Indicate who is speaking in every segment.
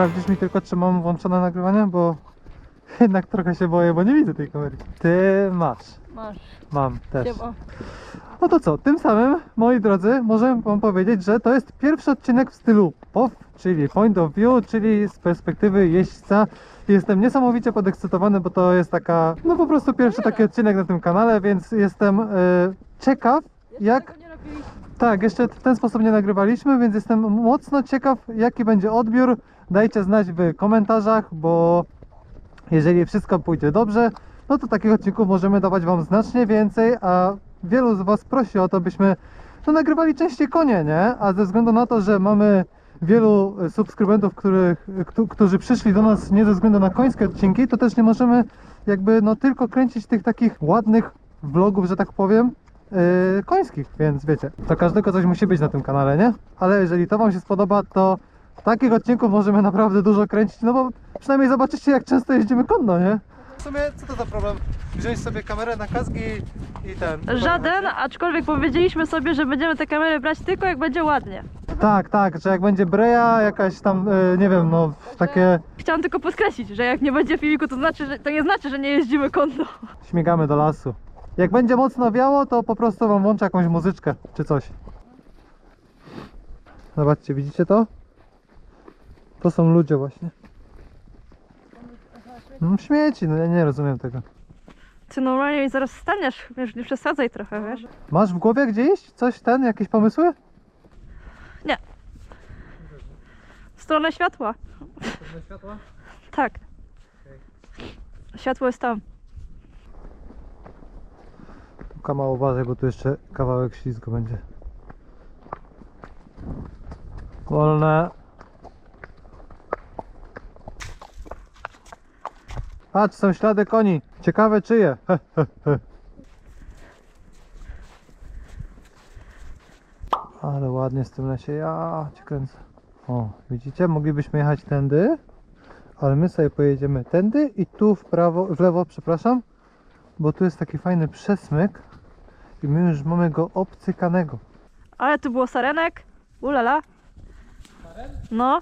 Speaker 1: Sprawdzisz mi tylko, czy mam włączone nagrywanie, bo jednak trochę się boję, bo nie widzę tej kamery. Ty masz.
Speaker 2: Masz.
Speaker 1: Mam też.
Speaker 2: Siema.
Speaker 1: No to co, tym samym, moi drodzy, możemy wam powiedzieć, że to jest pierwszy odcinek w stylu POW, czyli Point of View, czyli z perspektywy jeźdźca. Jestem niesamowicie podekscytowany, bo to jest taka, no po prostu pierwszy taki odcinek na tym kanale, więc jestem e, ciekaw, jak tak, jeszcze w ten sposób nie nagrywaliśmy, więc jestem mocno ciekaw, jaki będzie odbiór. Dajcie znać w komentarzach, bo jeżeli wszystko pójdzie dobrze, no to takich odcinków możemy dawać Wam znacznie więcej, a wielu z Was prosi o to, byśmy no, nagrywali częściej konie, nie? A ze względu na to, że mamy wielu subskrybentów, których, któ- którzy przyszli do nas nie ze względu na końskie odcinki, to też nie możemy jakby no tylko kręcić tych takich ładnych vlogów, że tak powiem, yy, końskich, więc wiecie, to każdego coś musi być na tym kanale, nie? Ale jeżeli to Wam się spodoba, to takich odcinków możemy naprawdę dużo kręcić, no bo przynajmniej zobaczycie jak często jeździmy konno, nie? W sumie co to za problem? Wziąć sobie kamerę na kaski i ten...
Speaker 2: Żaden, aczkolwiek powiedzieliśmy sobie, że będziemy te kamery brać tylko jak będzie ładnie.
Speaker 1: Tak, tak, że jak będzie breja, jakaś tam, yy, nie wiem, no takie...
Speaker 2: Chciałam tylko podkreślić, że jak nie będzie filmiku, to znaczy, że to nie znaczy, że nie jeździmy konno.
Speaker 1: śmigamy do lasu. Jak będzie mocno wiało, to po prostu wam włączę jakąś muzyczkę czy coś. Zobaczcie, widzicie to? To są ludzie właśnie. No śmieci, no ja nie rozumiem tego.
Speaker 2: Ty normalnie mi zaraz staniesz, wiesz, nie przesadzaj trochę, wiesz.
Speaker 1: Masz w głowie gdzieś coś ten, jakieś pomysły?
Speaker 2: W stronę światła.
Speaker 1: światła?
Speaker 2: Tak. Światło jest tam.
Speaker 1: Kama uważaj, bo tu jeszcze kawałek ślizgu będzie. Wolne. Patrz, są ślady koni. Ciekawe czyje. He, he, he. Ale ładnie z tym lesie. Ja cię kręcę. O, widzicie? Moglibyśmy jechać tędy, ale my sobie pojedziemy tędy i tu w prawo, w lewo, przepraszam, bo tu jest taki fajny przesmyk i my już mamy go obcykanego.
Speaker 2: Ale tu było sarenek. Ulala. No.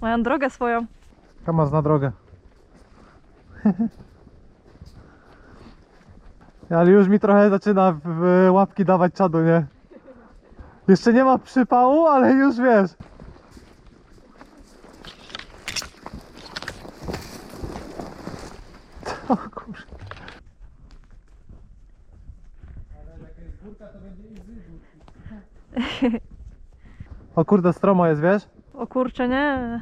Speaker 2: Mają drogę swoją.
Speaker 1: Kama zna drogę. Ale już mi trochę zaczyna w- łapki dawać czadu, nie? Jeszcze nie ma przypału, ale już wiesz. O kurde. O kurde, stromo jest, wiesz?
Speaker 2: O kurczę, nie.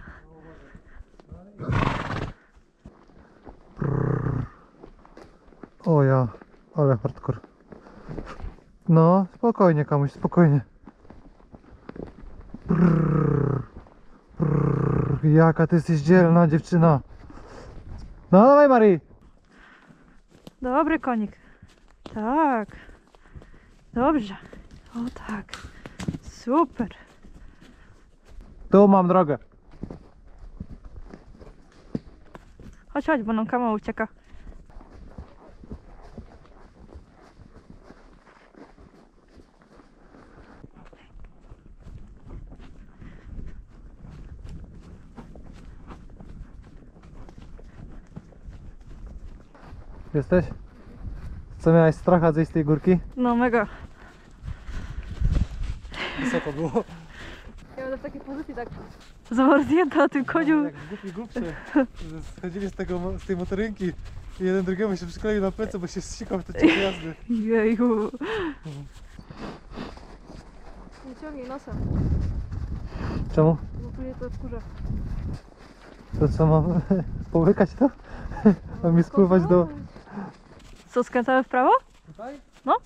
Speaker 1: O ja, ale hardcore. No, spokojnie komuś, spokojnie. Brrr, brrr, jaka ty jesteś dzielna dziewczyna. No dawaj Marii.
Speaker 2: Dobry konik. Tak. Dobrze. O tak. Super.
Speaker 1: Tu mam drogę.
Speaker 2: Chodź, chodź, bo nam kama ucieka.
Speaker 1: Jesteś? Co miałeś stracha zejść z tej górki?
Speaker 2: No mega.
Speaker 1: Wysoko było.
Speaker 2: Ja będę w takiej pozycji tak zamarznięta na tym koniu.
Speaker 1: Jak głupi głupcy. Schodzili z, tego, z tej motorynki i jeden drugiemu się przykleił na plecy, bo się zsikał w te trzy jazdy.
Speaker 2: Jeju. Nie ciągnij nosem,
Speaker 1: Czemu?
Speaker 2: bo później to wkurza.
Speaker 1: To co mam? Połykać to? Mam mi spływać do...
Speaker 2: Co, skręcamy w prawo?
Speaker 1: Tutaj?
Speaker 2: No.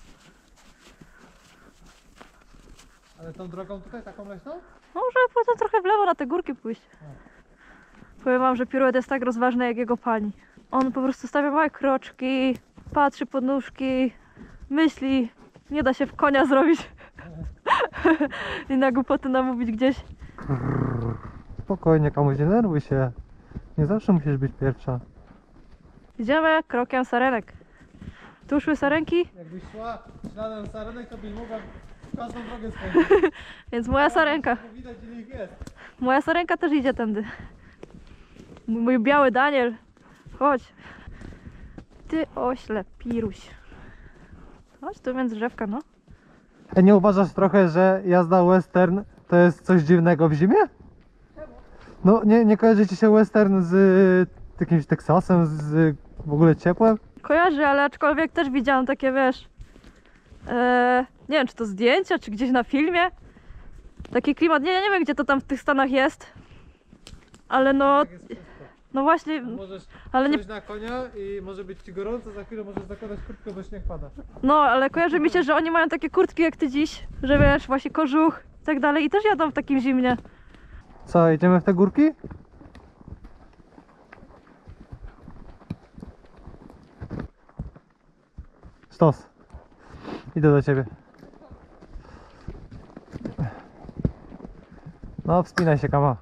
Speaker 1: Ale tą drogą tutaj, taką leśną?
Speaker 2: No, może potem trochę w lewo na te górki pójść. Powiem wam, że piruet jest tak rozważny jak jego pani. On po prostu stawia małe kroczki, patrzy pod nóżki, myśli, nie da się w konia zrobić. I na głupoty namówić gdzieś.
Speaker 1: Spokojnie, komuś nie nerwuj się. Nie zawsze musisz być pierwsza.
Speaker 2: Idziemy krokiem sarenek. Tu szły sarenki,
Speaker 1: Jakbyś szła śladem sarenek, to byś mogła każdą drogę spędzić.
Speaker 2: Więc moja sarenka.
Speaker 1: Widać ile ich jest.
Speaker 2: Moja sarenka też idzie tędy. Mój, mój biały Daniel. Chodź. Ty ośle, piruś. Chodź tu między drzewka, no.
Speaker 1: A nie uważasz trochę, że jazda western to jest coś dziwnego w zimie? No nie, nie kojarzy ci się western z y, jakimś Teksasem, z w ogóle ciepłem?
Speaker 2: Kojarzy, ale aczkolwiek też widziałam takie, wiesz... E, nie wiem, czy to zdjęcia, czy gdzieś na filmie. Taki klimat, nie, nie wiem, gdzie to tam w tych Stanach jest. Ale no, no właśnie,
Speaker 1: Możesz
Speaker 2: ale nie,
Speaker 1: na konia i może być ci gorąco, za chwilę możesz zakładać kurtkę, bo śnieg pada.
Speaker 2: no, ale kojarzy mi się, że oni mają takie kurtki jak ty dziś, że wiesz, właśnie kożuch i tak dalej i też jadą w takim zimnie.
Speaker 1: Co, idziemy w te górki? Stos. Idę do ciebie. No, wspinaj się, kama.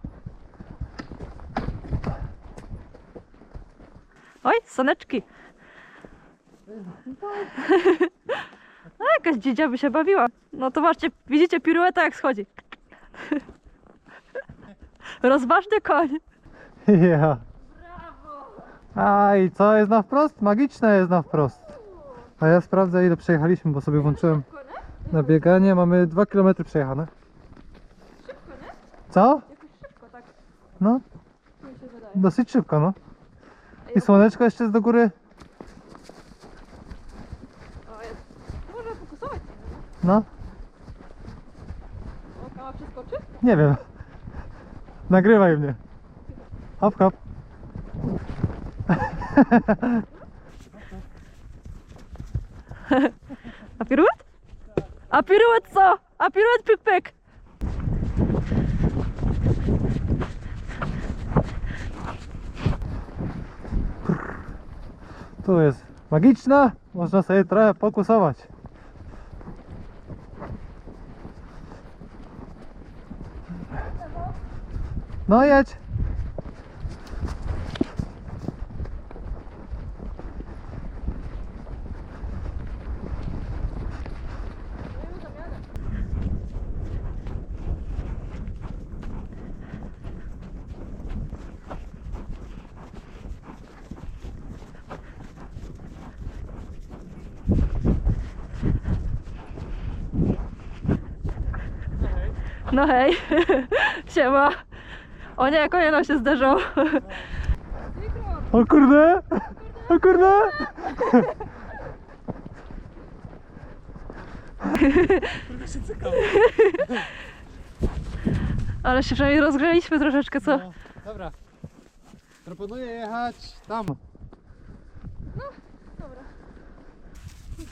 Speaker 2: Oj, saneczki. No jakaś dzidzia by się bawiła. No to właśnie, widzicie pirueta jak schodzi. Rozważny koń.
Speaker 1: Ja. A i co jest na wprost? Magiczne jest na wprost. A ja sprawdzę ile przejechaliśmy, bo sobie włączyłem na bieganie. Mamy 2 km przejechane. Co?
Speaker 2: Szybko, tak
Speaker 1: No,
Speaker 2: mi się wydaje.
Speaker 1: dosyć szybko, no. I słoneczko jeszcze jest do góry.
Speaker 2: Może fokusować.
Speaker 1: No,
Speaker 2: O, kama przeskoczy?
Speaker 1: nie wiem. Nagrywaj mnie. Hop, hop.
Speaker 2: A piruet? A piruet co? A piruet pyk pyk.
Speaker 1: Tu jest magiczna. Można sobie trochę pokusować. No jedź.
Speaker 2: No hej. Siema. O nie, konie nam się zderzą.
Speaker 1: O kurde! O kurde!
Speaker 2: Ale się przynajmniej rozgrzeliśmy troszeczkę, co?
Speaker 1: No, dobra. Proponuję jechać tam.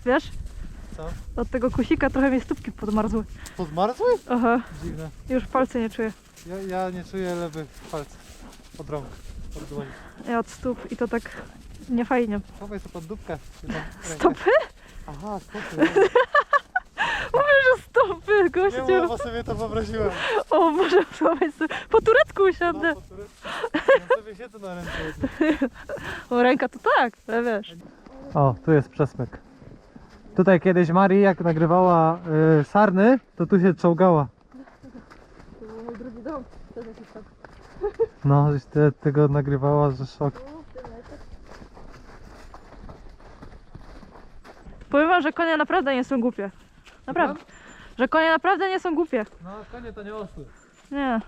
Speaker 2: Wiesz?
Speaker 1: Co?
Speaker 2: Od tego kusika trochę mi stópki podmarzły.
Speaker 1: Podmarzły?
Speaker 2: Aha,
Speaker 1: Dziwne.
Speaker 2: już palce nie czuję.
Speaker 1: Ja, ja nie czuję lewych palców. Od rąk. Od dłoni.
Speaker 2: Ja od stóp i to tak niefajnie.
Speaker 1: Chowaj sobie pod dupkę. jedną rękę.
Speaker 2: Stopy?
Speaker 1: Aha, stopy.
Speaker 2: Mówię, że stopy,
Speaker 1: Nie
Speaker 2: gościu.
Speaker 1: mów, bo sobie to wyobraziłem.
Speaker 2: O, może złamać sobie. Po turecku
Speaker 1: No,
Speaker 2: usiądę.
Speaker 1: po turecku. Ja sobie siedzę na ręce.
Speaker 2: O, ręka to tak, ale wiesz.
Speaker 1: O, tu jest przesmyk. Tutaj kiedyś Marii, jak nagrywała y, sarny, to tu się czołgała.
Speaker 2: To był mój drugi dom. To jest jakiś tam.
Speaker 1: No, żeś te, tego nagrywała, że szok.
Speaker 2: Powiem wam, że konie naprawdę nie są głupie. Naprawdę. Że konie naprawdę nie są głupie.
Speaker 1: No, konie to nie osły.
Speaker 2: Nie.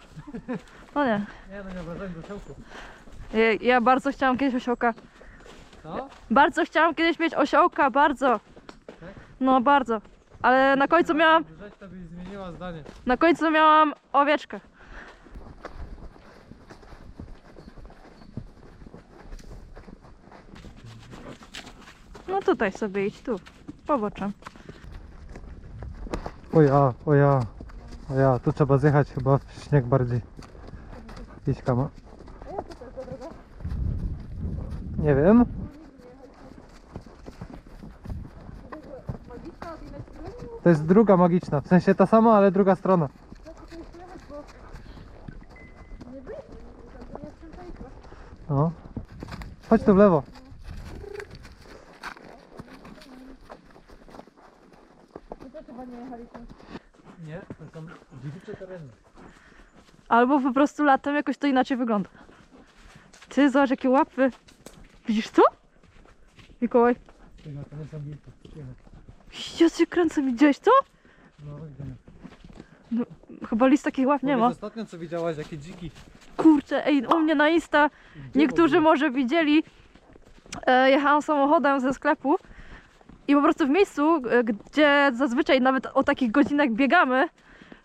Speaker 2: No nie.
Speaker 1: Nie, no nie obrażaj do ciołku.
Speaker 2: Ja, ja bardzo chciałam kiedyś osiołka.
Speaker 1: Co?
Speaker 2: Bardzo chciałam kiedyś mieć osiołka, bardzo. No bardzo. Ale na końcu miałam,
Speaker 1: Rzecz to byś zmieniła zdanie.
Speaker 2: na końcu miałam owieczkę. No tutaj sobie idź, tu, poboczem.
Speaker 1: O ja, o ja, o ja, tu trzeba zjechać chyba w śnieg bardziej. Idź kama. Nie wiem. To jest druga magiczna, w sensie ta sama, ale druga strona. No. Chodź tu w lewo. Nie, to są dziewicze tereny.
Speaker 2: Albo po prostu latem jakoś to inaczej wygląda. Ty, zobacz jakie łapy. Widzisz to? Mikołaj.
Speaker 1: Tego to nie są wilki.
Speaker 2: Ja cię kręcę, widziałeś to?
Speaker 1: No, widzimy.
Speaker 2: Chyba list takich łap nie ma.
Speaker 1: Ostatnio co widziałaś, jakie dziki.
Speaker 2: Kurczę, ej, u mnie na Insta
Speaker 1: Gdzie
Speaker 2: niektórzy może widzieli. E, jechałam samochodem ze sklepu i po prostu w miejscu, e, gdzie zazwyczaj nawet o takich godzinach biegamy,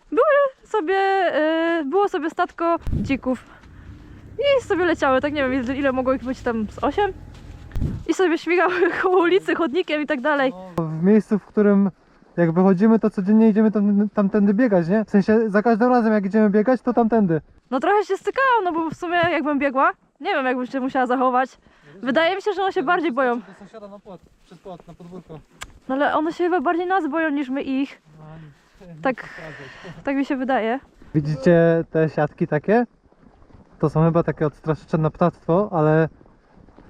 Speaker 2: były sobie, e, było sobie statko dzików. I sobie leciały, tak nie wiem ile mogło ich być tam z 8. I sobie śmigały koło ulicy, chodnikiem i tak dalej.
Speaker 1: No, w miejscu, w którym jak wychodzimy, to codziennie idziemy tam, tamtędy biegać, nie? W sensie za każdym razem jak idziemy biegać, to tamtędy.
Speaker 2: No trochę się stykałam, no bo w sumie jakbym biegła, nie wiem jakbym się musiała zachować. Wydaje mi się, że one się bardziej boją.
Speaker 1: Do sąsiada na płot, przed płot, na podwórko.
Speaker 2: No ale one się chyba bardziej nas boją niż my ich. Tak, tak mi się wydaje.
Speaker 1: Widzicie te siatki takie? To są chyba takie odstraszycze na ptactwo, ale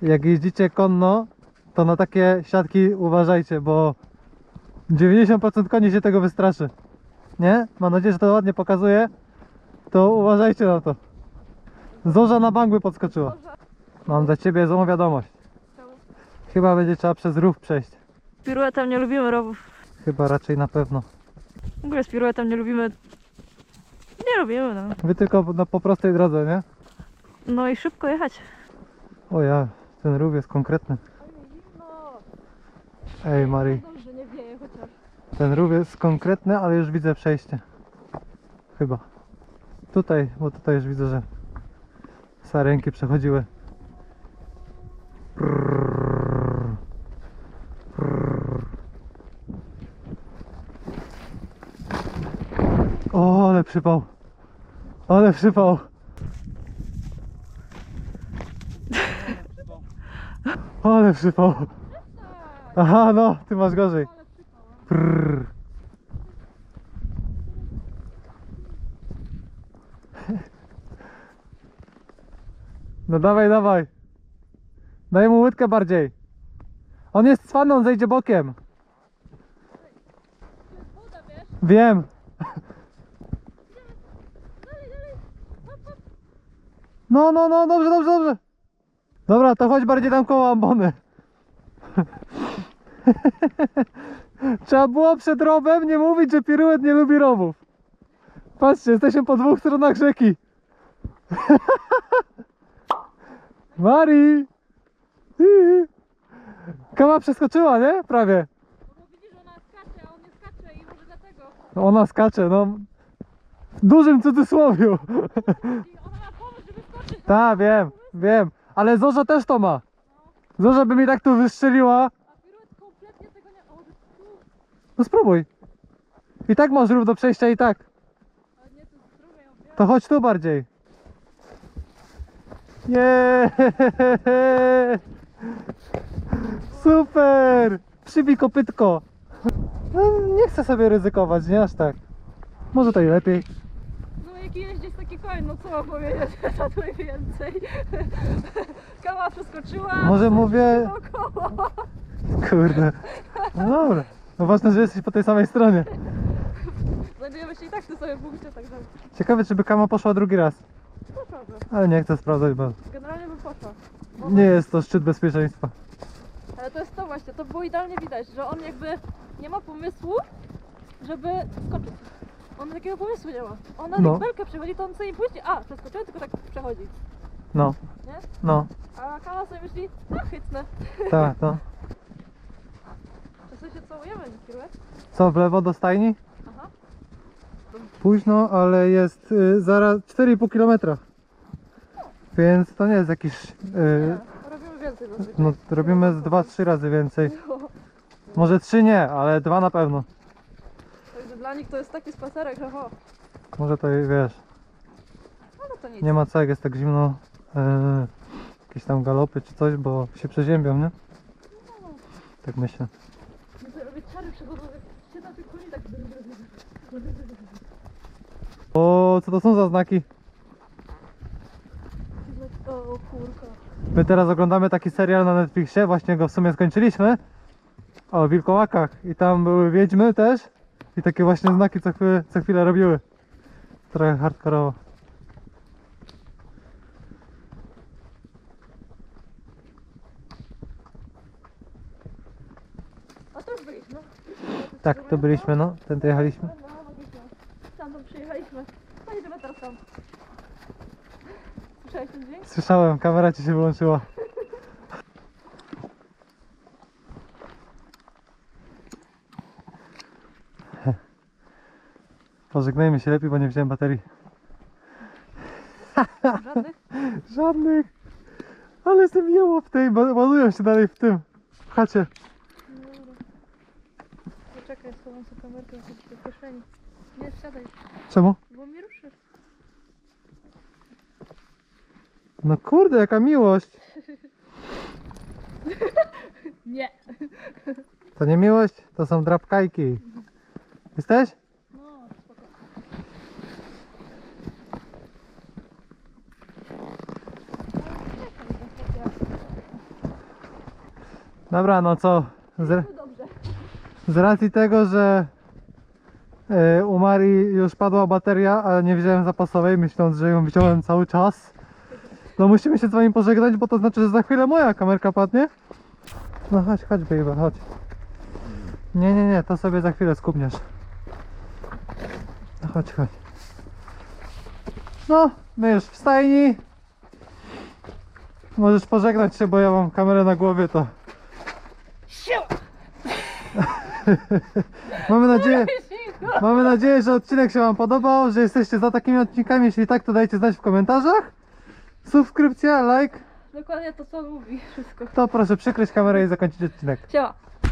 Speaker 1: jak jeździcie konno, to na takie siatki uważajcie, bo 90% koni się tego wystraszy. Nie? Mam nadzieję, że to ładnie pokazuje. To uważajcie na to. Zorza na bangły podskoczyła. Mam dla ciebie złą wiadomość. Chyba będzie trzeba przez rów przejść.
Speaker 2: Piruetem nie lubimy rowów.
Speaker 1: Chyba raczej na pewno.
Speaker 2: W ogóle z piruetem nie lubimy. Nie lubimy, no.
Speaker 1: Wy tylko no, po prostej drodze, nie?
Speaker 2: No i szybko jechać.
Speaker 1: O ja, ten rów jest konkretny. Ej
Speaker 2: chociaż.
Speaker 1: ten rów jest konkretny, ale już widzę przejście. Chyba. Tutaj, bo tutaj już widzę, że sarenki przechodziły. O, ale przypał. Ale przypał. Ale przypał. Aha, no, ty masz gorzej. Prrr. No dawaj, dawaj. Daj mu łydkę bardziej. On jest cwany, on zejdzie bokiem. Wiem. No, no, no, dobrze, dobrze, dobrze. Dobra, to chodź bardziej tam koło ambony. Trzeba było przed rowem nie mówić, że piruet nie lubi rowów. Patrzcie, jesteśmy po dwóch stronach rzeki. Mari! Hi. Kama przeskoczyła, nie? Prawie.
Speaker 2: Bo widzisz, ona skacze, a on nie skacze i może dlatego.
Speaker 1: No Ona skacze, no. W dużym cudzysłowiu.
Speaker 2: Ona ma pomysł, żeby skoczyć.
Speaker 1: Tak, wiem, wiem. Ale Zorza też to ma. Zorza by mi tak tu wystrzeliła. No spróbuj. I tak masz rów do przejścia i tak. To chodź tu bardziej. Nie. Super. Przybij kopytko. No, nie chcę sobie ryzykować, nie aż tak. Może to i lepiej.
Speaker 2: No jaki jeździć koń, no co mam powiedzieć, tatuj więcej. Kama przeskoczyła.
Speaker 1: Może mówię.
Speaker 2: Dookoła.
Speaker 1: Kurde. No dobra. No ważne, że jesteś po tej samej stronie.
Speaker 2: Znajdujemy się i tak w tym samym punkcie, także
Speaker 1: Ciekawe, czy by Kama poszła drugi raz.
Speaker 2: no prawda.
Speaker 1: Ale nie chcę sprawdzać, bo
Speaker 2: Generalnie bym poszła. Bo
Speaker 1: nie jest to szczyt bezpieczeństwa.
Speaker 2: Ale to jest to właśnie, to było idealnie widać, że on jakby nie ma pomysłu, żeby skoczyć. On takiego pomysłu nie ma. On na
Speaker 1: No.
Speaker 2: no. belkę przechodzi, to on sobie nie puści, a przeskoczyłem, tylko tak przechodzi,
Speaker 1: No,
Speaker 2: nie?
Speaker 1: no,
Speaker 2: A Kama sobie myśli, a chytnę.
Speaker 1: tak, no.
Speaker 2: Sobie się całujemy, piruet.
Speaker 1: Co, w lewo do stajni?
Speaker 2: Aha.
Speaker 1: Późno, ale jest y, zaraz 4,5 km. Więc to nie jest jakiś. Y,
Speaker 2: Nie, robimy więcej zazwyczaj.
Speaker 1: no, robimy z 2-3 razy więcej. Może 3 nie, ale 2 na pewno.
Speaker 2: Dla nich to jest taki spacerek, że ho,
Speaker 1: Może to wiesz.
Speaker 2: no to nic.
Speaker 1: Nie ma co, jak jest tak zimno. Y, jakieś tam galopy czy coś, bo się przeziębią, nie? Tak myślę.
Speaker 2: Ja robię czary na tych tak...
Speaker 1: O, co to są za znaki?
Speaker 2: O kurka.
Speaker 1: My teraz oglądamy taki serial na Netflixie, właśnie go w sumie skończyliśmy. O wilkołakach i tam były wiedźmy też. I takie właśnie znaki co chwilę, co chwilę robiły. Trochę hardkorowo.
Speaker 2: A to już byliśmy.
Speaker 1: Tak, to byliśmy, no. Tędy jechaliśmy.
Speaker 2: No, no, byliśmy. Przyjechaliśmy. No teraz tam. Słyszałeś ten dźwięk?
Speaker 1: Słyszałem, kamera ci się wyłączyła. Pożegnajmy się lepiej, bo nie wziąłem baterii.
Speaker 2: Żadnych?
Speaker 1: Żadnych. Ale jestem jeło w tej, ładują się dalej w tym, w chacie.
Speaker 2: Dobra. Poczekaj, schowam sobie kamerkę do kieszeni. Nie, siadaj,
Speaker 1: Czemu?
Speaker 2: bo mnie ruszy.
Speaker 1: No kurde, jaka miłość.
Speaker 2: Nie.
Speaker 1: To nie miłość, to są drapkajki. Jesteś?
Speaker 2: No, spoko.
Speaker 1: Dobra, no co? Z, z racji tego, że e, u Marii już padła bateria, a nie wziąłem zapasowej, myśląc, że ją wziąłem cały czas. No musimy się z wami pożegnać, bo to znaczy, że za chwilę moja kamerka padnie. No chodź, chodź baby, chodź. Nie, nie, nie, to sobie za chwilę skupniesz. No chodź, chodź. No, my już w stajni. Możesz pożegnać się, bo ja mam kamerę na głowie, to mamy nadzieję, mamy nadzieję, że odcinek się wam podobał, że jesteście za takimi odcinkami. Jeśli tak, to dajcie znać w komentarzach. Subskrypcja, like.
Speaker 2: Dokładnie to, co mówi. Wszystko.
Speaker 1: To proszę przykryć kamerę i zakończyć odcinek.
Speaker 2: Siema.